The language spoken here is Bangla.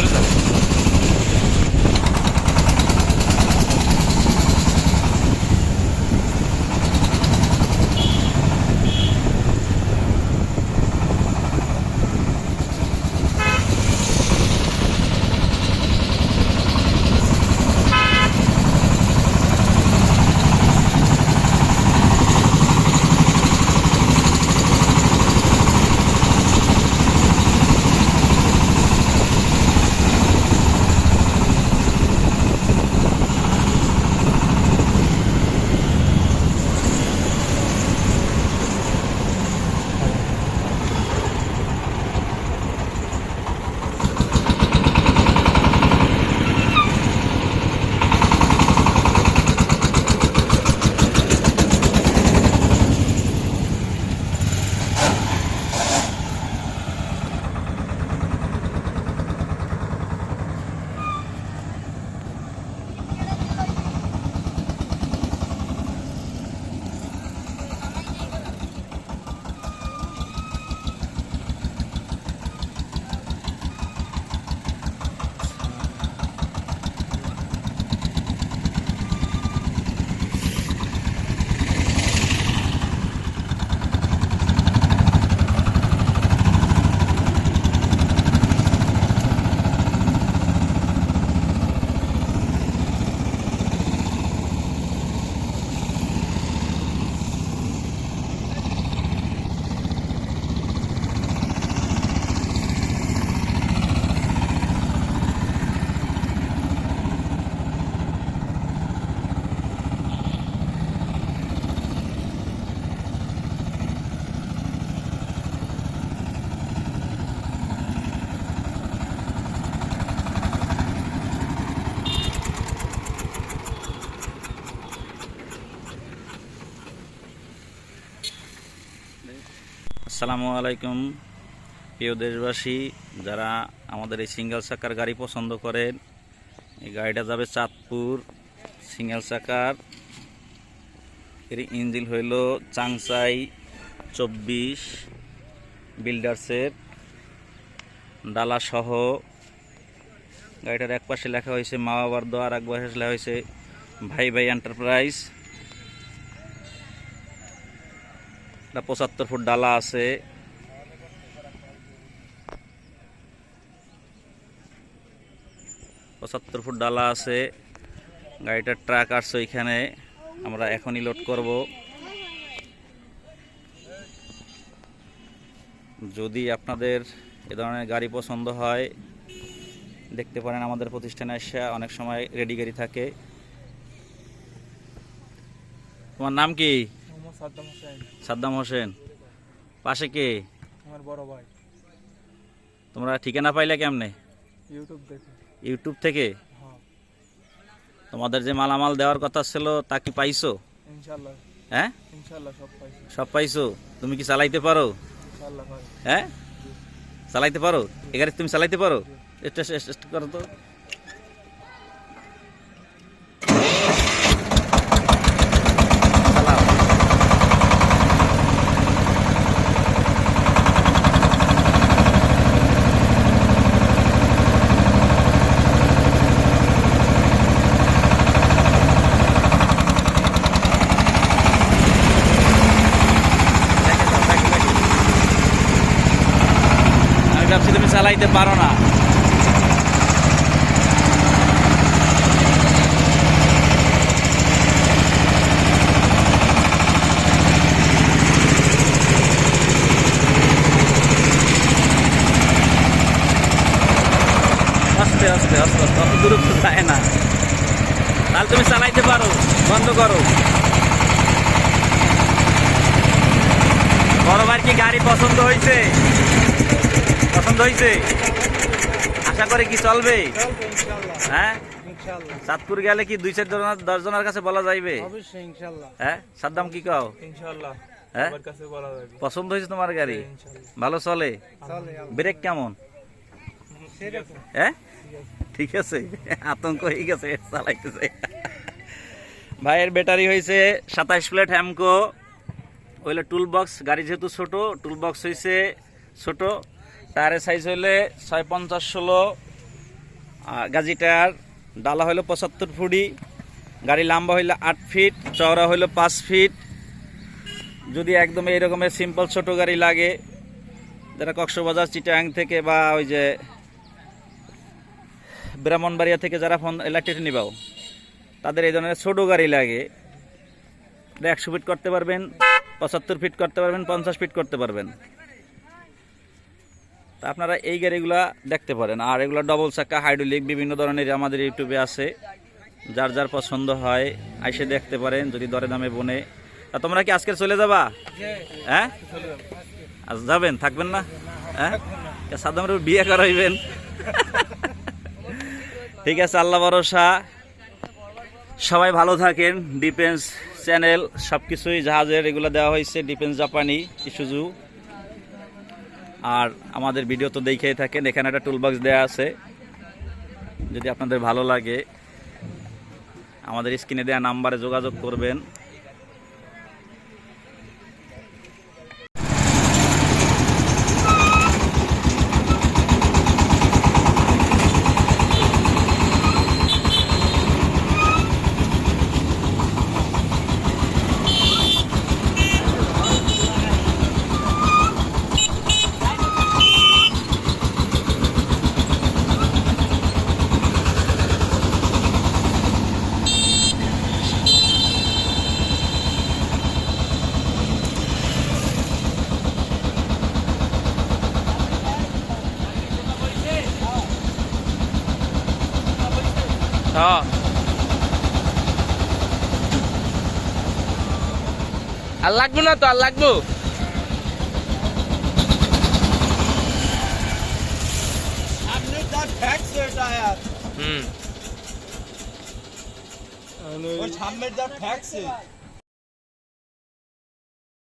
tú eres la আসসালামু আলাইকুম। প্রিয় দেশবাসী, যারা আমাদের এই সিঙ্গেল চাকার গাড়ি পছন্দ করেন, এই গাড়িটা যাবে চাঁদপুর সিঙ্গেল চাকার। এর ইঞ্জিন হইল চাংসাই চব্বিশ বিল্ডার্সের ডালা সহ গাড়িটার এক পাশে লেখা হয়েছে মা বাবার দোয়ার এক পাশে লেখা হয়েছে ভাই ভাই এন্টারপ্রাইজ। একটা পঁচাত্তর ফুট ডালা আছে। পঁচাত্তর ফুট ডালা আছে। গাড়িটার ট্রাক আসছে ওইখানে। আমরা এখনই লোড করব। যদি আপনাদের এ ধরনের গাড়ি পছন্দ হয়, দেখতে পারেন আমাদের প্রতিষ্ঠানে এসে অনেক সময় রেডি গাড়ি থাকে। তোমার নাম কি? সাদ্দাম হোসেন। সাদ্দাম হোসেন। পাশে কে? আমার বড় ভাই। তোমরা ঠিকানা পাইলে কেমনে? ইউটিউব দেখে। ইউটিউব থেকে? হ্যাঁ। তোমাদের যে মালামাল দেওয়ার কথা ছিল তা কি পাইছো? ইনশাল্লাহ হ্যাঁ? ইনশাল্লাহ সব পাইছি। সব পাইছো? তুমি কি চালাইতে পারো? ইনশাল্লাহ ভাই। হ্যাঁ? চালাইতে পারো? এ গাড়ি তুমি চালাইতে পারো? টেস্ট করো তো চালাও। দেখে যাও, দেখে, দেখে। আমি ভাবছি তুমি চালাইতে পারো না। আস্তে আস্তে আস্তে আস্তে, অত যায় না। তাহলে তুমি চালাইতে পারো, বন্ধ করো। বড় ভাইয়ের কি গাড়ি পছন্দ হয়েছে? হয়েছে আশা করে কি চলবে? হ্যাঁ? চাঁদপুর গেলে কি দুই চার দশ জনের কাছে বলা যাইবে? হ্যাঁ? সাদ্দাম কি কও? হ্যাঁ? পছন্দ হয়েছে তোমার গাড়ি? ভালো চলে? ব্রেক কেমন? হ্যাঁ? ঠিক আছে। আতঙ্ক হয়ে গেছে চালাইতেছে। ভাইয়ের ব্যাটারি হয়েছে সাতাইশ প্লেট হ্যামকো ওইলে টুল বক্স গাড়ি যেহেতু ছোট টুল বক্স হয়েছে ছোট। টায়ারের সাইজ হইলে ছয় পঞ্চাশ ষোলো আর গাজিটার ডালা হইল পঁচাত্তর ফুটি, গাড়ি লম্বা হইল আট ফিট, চওড়া হইল পাঁচ ফিট। যদি একদম এই রকমের সিম্পল ছোট গাড়ি লাগে যারা কক্সবাজার, চিটাং থেকে বা ওই যে ব্রাহ্মণবাড়িয়া থেকে যারা ফোন ইলেকট্রিক নিবাও, তাদের এই ধরনের ছোটো গাড়ি লাগে। একশো ফিট করতে পারবেন, পঁচাত্তর ফিট করতে পারবেন, পঞ্চাশ ফিট করতে পারবেন। তা আপনারা এই গাড়িগুলা দেখতে পারেন। আর এগুলো ডবল চাকা হাইড্রোলিক বিভিন্ন ধরনের আমাদের ইউটিউবে আছে। যার যার পছন্দ হয়, আইসে দেখতে পারেন যদি দরে দামে বনে। তা তোমরা কি আজকে চলে যাবা? হ্যাঁ? আজ যাবেন? থাকবেন না? হ্যাঁ? সাদ্দামের বিয়ে করাইবেন? ঠিক আছে, আল্লাহ ভরসা। সবাই ভালো থাকেন। ডিফেন্স চ্যানেল সব কিছুই জাহাজের এগুলো দেওয়া হয়েছে। ডিফেন্স জাপানি ইস্যুজু আর আমাদের ভিডিও তো দেখেই থাকেন, এখানে একটা টুলবক্স দেওয়া আছে। যদি আপনাদের ভালো লাগে, আমাদের স্ক্রিনে দেওয়া নাম্বারে যোগাযোগ করবেন। হ্যাঁ আর লাগবো না তো আর লাগবো? হুম। ওই সামনের যা ট্যাক্স